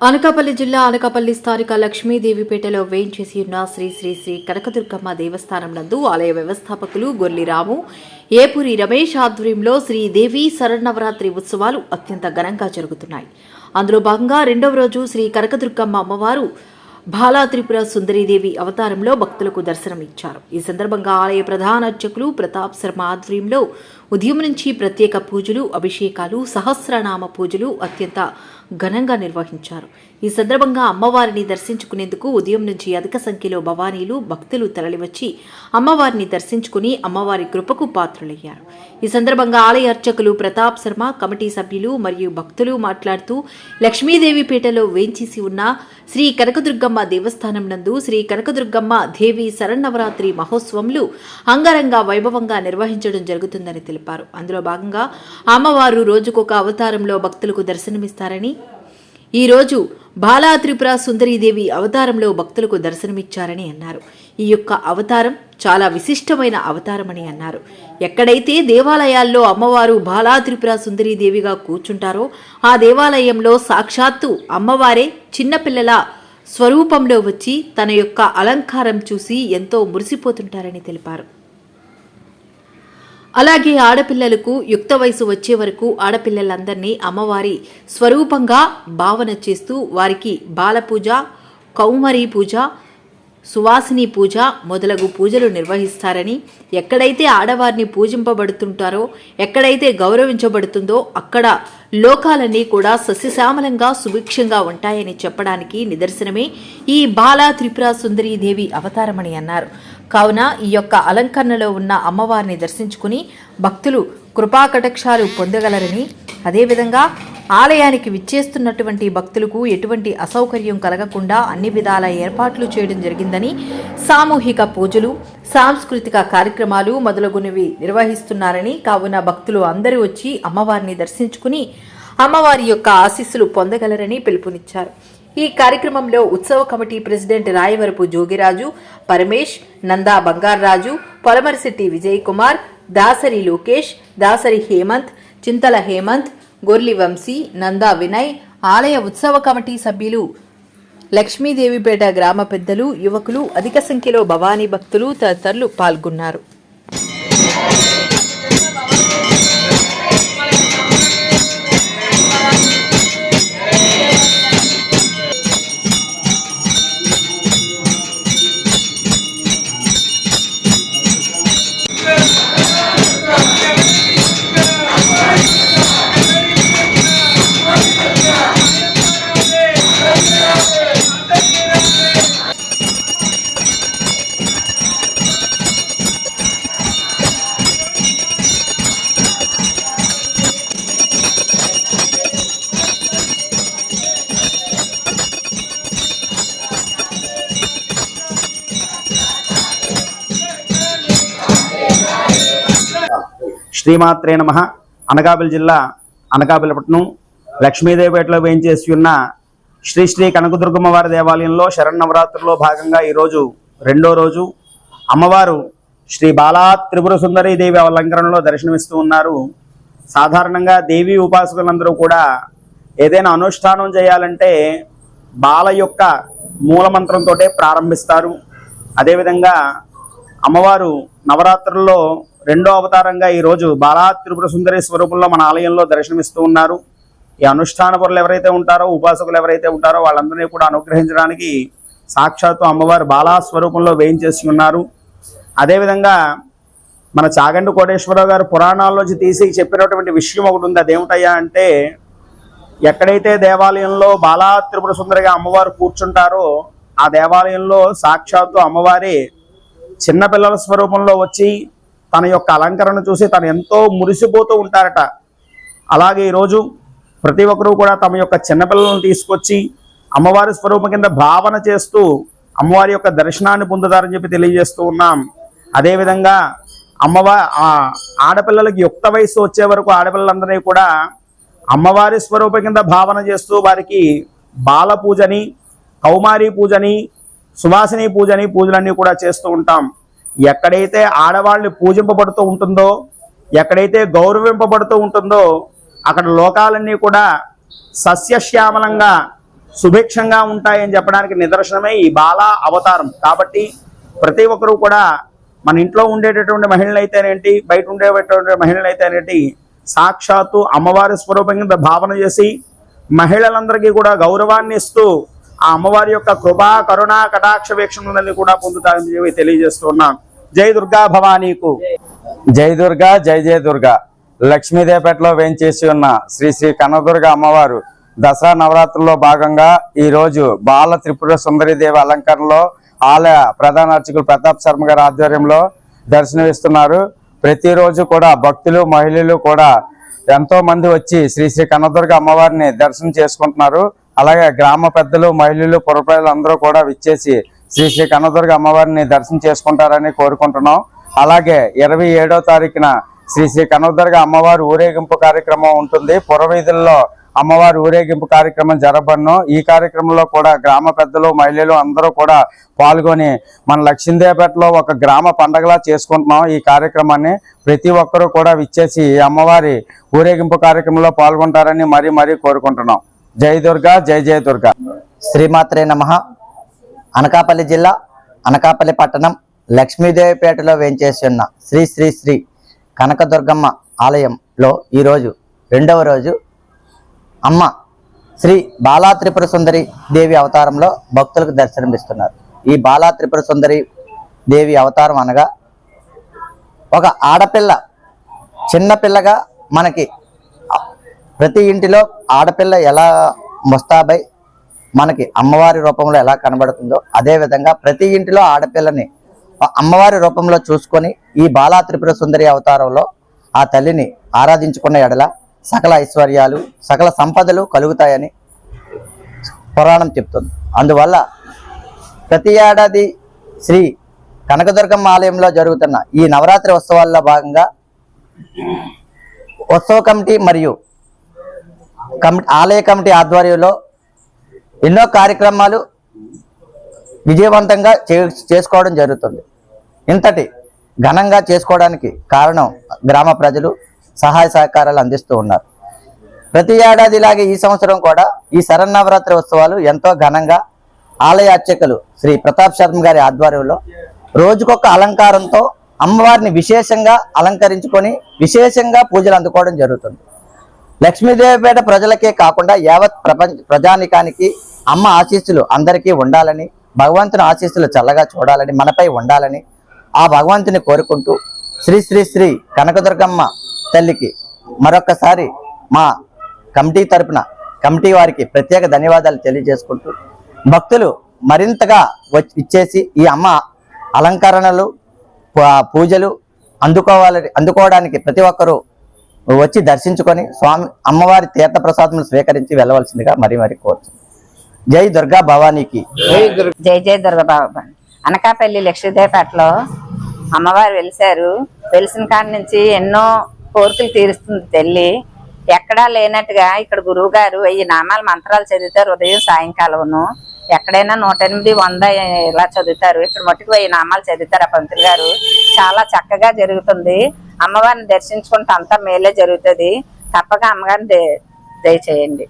అనకాపల్లి జిల్లా అనకాపల్లి స్థానిక లక్ష్మీదేవిపేటలో వేయించేసి ఉన్న శ్రీ శ్రీ శ్రీ కనకదుర్గమ్మ దేవస్థానం నందు ఆలయ వ్యవస్థాపకులు గొర్లి రాము ఏపూరి రమేష్ ఆధ్వర్యంలో శ్రీదేవి శరణవరాత్రి ఉత్సవాలు అత్యంత ఘనంగా జరుగుతున్నాయి. అందులో భాగంగా రెండవ రోజు శ్రీ కనకదుర్గమ్మ అమ్మవారు బాలా త్రిపుర సుందరీదేవి అవతారంలో భక్తులకు దర్శనమిచ్చారు ఈ సందర్భంగా ఆలయ ప్రధాన అర్చకులు ప్రతాప్ శర్మ ఆధ్వర్యంలో ఉదయం నుంచి ప్రత్యేక పూజలు అభిషేకాలు సహస్రనామ పూజలు అత్యంత ఘనంగా నిర్వహించారు. ఈ సందర్భంగా అమ్మవారిని దర్శించుకునేందుకు ఉదయం నుంచి అధిక సంఖ్యలో భవానీలు భక్తులు తరలివచ్చి అమ్మవారిని దర్శించుకుని అమ్మవారి కృపకు పాత్రులయ్యారు. ఈ సందర్భంగా ఆలయ అర్చకులు ప్రతాప్ శర్మ కమిటీ సభ్యులు మరియు భక్తులు మాట్లాడుతూ లక్ష్మీదేవిపేటలో వేంచేసి ఉన్న శ్రీ కనకదుర్గమ్మ దేవస్థానం నందు శ్రీ కనకదుర్గమ్మ దేవి శరన్నవరాత్రి మహోత్సవంలు అంగరంగ వైభవంగా నిర్వహించడం జరుగుతుందని తెలిపారు. అందులో భాగంగా అమ్మవారు రోజుకొక అవతారంలో భక్తులకు దర్శనమిస్తారని ఈరోజు బాలా త్రిపుర సుందరీదేవి అవతారంలో భక్తులకు దర్శనమిచ్చారని అన్నారు. ఈ యొక్క అవతారం చాలా విశిష్టమైన అవతారమని అన్నారు. ఎక్కడైతే దేవాలయాల్లో అమ్మవారు బాలా త్రిపుర సుందరీదేవిగా కూర్చుంటారో ఆ దేవాలయంలో సాక్షాత్తు అమ్మవారే చిన్నపిల్లల స్వరూపంలో వచ్చి తన యొక్క అలంకారం చూసి ఎంతో మురిసిపోతుంటారని తెలిపారు. అలాగే ఆడపిల్లలకు యుక్త వయసు వచ్చే వరకు ఆడపిల్లలందరినీ అమ్మవారి స్వరూపంగా భావన చేస్తూ వారికి బాలపూజ కౌమరీ పూజ సువాసిని పూజ మొదలగు పూజలు నిర్వహిస్తారని ఎక్కడైతే ఆడవారిని పూజింపబడుతుంటారో ఎక్కడైతే గౌరవించబడుతుందో అక్కడ లోకాలన్నీ కూడా సస్యశ్యామలంగా సుభిక్షంగా ఉంటాయని చెప్పడానికి నిదర్శనమే ఈ బాల త్రిపుర సుందరీదేవి అవతారమని అన్నారు. కావున ఈ యొక్క అలంకరణలో ఉన్న అమ్మవారిని దర్శించుకుని భక్తులు కృపాకటాక్షాలు పొందగలరని అదేవిధంగా ఆలయానికి విచ్చేస్తున్నటువంటి భక్తులకు ఎటువంటి అసౌకర్యం కలగకుండా అన్ని విధాల ఏర్పాట్లు చేయడం జరిగిందని సామూహిక పూజలు సాంస్కృతిక కార్యక్రమాలు మొదలగునవి నిర్వహిస్తున్నారని కావున భక్తులు అందరూ వచ్చి అమ్మవారిని దర్శించుకుని అమ్మవారి యొక్క ఆశీస్సులు పొందగలరని పిలుపునిచ్చారు. ఈ కార్యక్రమంలో ఉత్సవ కమిటీ ప్రెసిడెంట్ రాయవరపు జోగిరాజు పరమేష్ నందా బంగారాజు పొలమరిశెట్టి విజయ్ కుమార్ దాసరి లోకేష్ దాసరి హేమంత్ చింతల హేమంత్ గొర్లి వంశీ నందా వినయ్ ఆలయ ఉత్సవ కమిటీ సభ్యులు లక్ష్మీదేవిపేట గ్రామ పెద్దలు యువకులు అధిక సంఖ్యలో భవానీ భక్తులు తదితరులు పాల్గొన్నారు. శ్రీమాత్రే నమ. అనకాపల్లి జిల్లా అనకాపల్లిపట్నం లక్ష్మీదేవిపేటలో వేయించేసి ఉన్న శ్రీ శ్రీ కనకదుర్గమ్మ వారి దేవాలయంలో శరన్నవరాత్రుల్లో భాగంగా ఈరోజు రెండో రోజు అమ్మవారు శ్రీ బాలా త్రిపుర సుందరి దేవి అలంకరణలో దర్శనమిస్తూ ఉన్నారు. సాధారణంగా దేవి ఉపాసకులందరూ కూడా ఏదైనా అనుష్ఠానం చేయాలంటే బాల యొక్క మూలమంత్రంతో ప్రారంభిస్తారు. అదేవిధంగా అమ్మవారు నవరాత్రుల్లో రెండో అవతారంగా ఈరోజు బాలా త్రిపుర సుందరి స్వరూపంలో మన ఆలయంలో దర్శనమిస్తూ ఉన్నారు. ఈ అనుష్ఠాన పరులు ఎవరైతే ఉంటారో ఉపాసకులు ఎవరైతే ఉంటారో వాళ్ళందరినీ కూడా అనుగ్రహించడానికి సాక్షాత్తు అమ్మవారు బాలా స్వరూపంలో వేయించేసి ఉన్నారు. అదేవిధంగా మన చాగండి కోటేశ్వరరావు గారు పురాణాల్లోంచి తీసి చెప్పినటువంటి విషయం ఒకటి ఉంది. అదేమిటయ్యా అంటే ఎక్కడైతే దేవాలయంలో బాలా త్రిపుర సుందరిగా అమ్మవారు కూర్చుంటారో ఆ దేవాలయంలో సాక్షాత్తు అమ్మవారి చిన్నపిల్లల స్వరూపంలో వచ్చి తన యొక్క అలంకరణ చూసి తను ఎంతో మురిసిపోతూ ఉంటారట. అలాగే ఈరోజు ప్రతి ఒక్కరూ కూడా తమ యొక్క చిన్నపిల్లలను తీసుకొచ్చి అమ్మవారి స్వరూపం కింద భావన చేస్తూ అమ్మవారి యొక్క దర్శనాన్ని పొందుతారని చెప్పి తెలియజేస్తూ ఉన్నాం. అదేవిధంగా అమ్మవా ఆ ఆడపిల్లలకి యుక్త వయసు వచ్చే వరకు ఆడపిల్లలందరినీ కూడా అమ్మవారి స్వరూప కింద భావన చేస్తూ వారికి బాల పూజని కౌమారి పూజని సువాసిని పూజని పూజలన్నీ కూడా చేస్తూ ఉంటాం. ఎక్కడైతే ఆడవాళ్ళని పూజింపబడుతూ ఉంటుందో ఎక్కడైతే గౌరవింపబడుతూ ఉంటుందో అక్కడ లోకాలన్నీ కూడా సస్యశ్యామలంగా సుభిక్షంగా ఉంటాయని చెప్పడానికి నిదర్శనమే ఈ బాల అవతారం. కాబట్టి ప్రతి ఒక్కరూ కూడా మన ఇంట్లో ఉండేటటువంటి మహిళలు అయితేనేంటి బయట ఉండేటటువంటి మహిళలు అయితేనేంటి సాక్షాత్తు అమ్మవారి స్వరూపంగా భావన చేసి మహిళలందరికీ కూడా గౌరవాన్ని ఇస్తూ ఆ అమ్మవారి యొక్క కృపా కరుణ కటాక్ష వీక్షణలని కూడా పొందుతారని చెప్పి తెలియజేస్తున్నాం జై దుర్గా భవానీకు. జై దుర్గా జై జయ దుర్గా. లక్ష్మీదేవపేటలో వేంచేసి ఉన్న శ్రీ శ్రీ కనదుర్గ అమ్మవారు దసరా నవరాత్రుల్లో భాగంగా ఈ రోజు బాల త్రిపుర సుందరీదేవి అలంకరణలో ఆలయ ప్రధాన అర్చకులు ప్రతాప్ శర్మ గారి ఆధ్వర్యంలో దర్శనమిస్తున్నారు. ప్రతిరోజు కూడా భక్తులు మహిళలు కూడా ఎంతో మంది వచ్చి శ్రీ శ్రీ కనదుర్గ అమ్మవారిని దర్శనం చేసుకుంటున్నారు. అలాగే గ్రామ పెద్దలు మహిళలు పురప్రజలు అందరూ కూడా విచ్చేసి శ్రీ శ్రీ కనదుర్గ అమ్మవారిని దర్శనం చేసుకుంటారని కోరుకుంటున్నాం. అలాగే ఇరవై ఏడో తారీఖున శ్రీ శ్రీ కన్నదుర్గ అమ్మవారి ఊరేగింపు కార్యక్రమం ఉంటుంది. పురవీధుల్లో అమ్మవారి ఊరేగింపు కార్యక్రమం జరపడను ఈ కార్యక్రమంలో కూడా గ్రామ పెద్దలు మహిళలు అందరూ కూడా పాల్గొని మన లక్ష్మీదేవపేటలో ఒక గ్రామ పండగలా చేసుకుంటున్నాం ఈ కార్యక్రమాన్ని. ప్రతి ఒక్కరూ కూడా విచ్చేసి ఈ అమ్మవారి ఊరేగింపు కార్యక్రమంలో పాల్గొంటారని మరీ మరీ కోరుకుంటున్నాం. జై దుర్గా జై జయ దుర్గా. శ్రీమాత్రే నమ. అనకాపల్లి జిల్లా అనకాపల్లి పట్టణం లక్ష్మీదేవిపేటలో వేంచేసి ఉన్న శ్రీ శ్రీ శ్రీ కనకదుర్గమ్మ ఆలయంలో ఈరోజు రెండవ రోజు అమ్మ శ్రీ బాలా త్రిపుర సుందరి దేవి అవతారంలో భక్తులకు దర్శనమిస్తున్నారు. ఈ బాలా త్రిపుర సుందరి దేవి అవతారం అనగా ఒక ఆడపిల్ల చిన్నపిల్లగా మనకి ప్రతి ఇంటిలో ఆడపిల్ల ఎలా ముస్తాబై మనకి అమ్మవారి రూపంలో ఎలా కనబడుతుందో అదేవిధంగా ప్రతి ఇంటిలో ఆడపిల్లని అమ్మవారి రూపంలో చూసుకొని ఈ బాలా త్రిపుర సుందరి అవతారంలో ఆ తల్లిని ఆరాధించుకున్న ఎడల సకల ఐశ్వర్యాలు సకల సంపదలు కలుగుతాయని పురాణం చెప్తుంది. అందువల్ల ప్రతి ఏడాది శ్రీ కనకదుర్గమ్మ ఆలయంలో జరుగుతున్న ఈ నవరాత్రి ఉత్సవాల్లో భాగంగా ఉత్సవ కమిటీ మరియు కమి ఆలయ కమిటీ ఆధ్వర్యంలో ఎన్నో కార్యక్రమాలు విజయవంతంగా చే చేసుకోవడం జరుగుతుంది. ఇంతటి ఘనంగా చేసుకోవడానికి కారణం గ్రామ ప్రజలు సహాయ సహకారాలు అందిస్తూ ఉన్నారు. ప్రతి ఏడాది ఇలాగే ఈ సంవత్సరం కూడా ఈ శరన్నవరాత్రి ఉత్సవాలు ఎంతో ఘనంగా ఆలయ అర్చకులు శ్రీ ప్రతాప్ శర్మ గారి ఆధ్వర్యంలో రోజుకొక అలంకారంతో అమ్మవారిని విశేషంగా అలంకరించుకొని విశేషంగా పూజలు అందుకోవడం జరుగుతుంది. లక్ష్మీదేవిపేట ప్రజలకే కాకుండా యావత్ ప్రపంచ ప్రజానికానికి అమ్మ ఆశీస్సులు అందరికీ ఉండాలని భగవంతుని ఆశీస్సులు చల్లగా చూడాలని మనపై ఉండాలని ఆ భగవంతుని కోరుకుంటూ శ్రీ శ్రీ శ్రీ కనకదుర్గమ్మ తల్లికి మరొక్కసారి మా కమిటీ తరపున కమిటీ వారికి ప్రత్యేక ధన్యవాదాలు తెలియజేసుకుంటూ భక్తులు మరింతగా ఇచ్చేసి ఈ అమ్మ అలంకరణలు పూజలు అందుకోవాలని అందుకోవడానికి ప్రతి ఒక్కరూ వచ్చి దర్శించుకొని స్వామి అమ్మవారి తీర్థ ప్రసాదములు స్వీకరించి వెళ్ళవలసిందిగా మరీ మరీ కోరుతుంది జై దుర్గా భవానీకి. జై జై దుర్గబాబు అనకాపల్లి లక్ష్మీదేవపేటలో అమ్మవారు వెలిశారు. వెలిసిన కాడి నుంచి ఎన్నో కోరికలు తీరుస్తుంది తల్లి. ఎక్కడా లేనట్టుగా ఇక్కడ గురువు గారు వెయ్యి నామాల మంత్రాలు చదువుతారు ఉదయం సాయంకాలమును. ఎక్కడైనా నూట ఎనిమిది వంద ఇలా చదువుతారు. ఇక్కడ మట్టుకు వెయ్యి నామాలు చదువుతారు ఆ పంతులు గారు. చాలా చక్కగా జరుగుతుంది. అమ్మవారిని దర్శించుకుంటే అంతా మేలే జరుగుతుంది. తప్పక అమ్మగారిని దయచేయండి.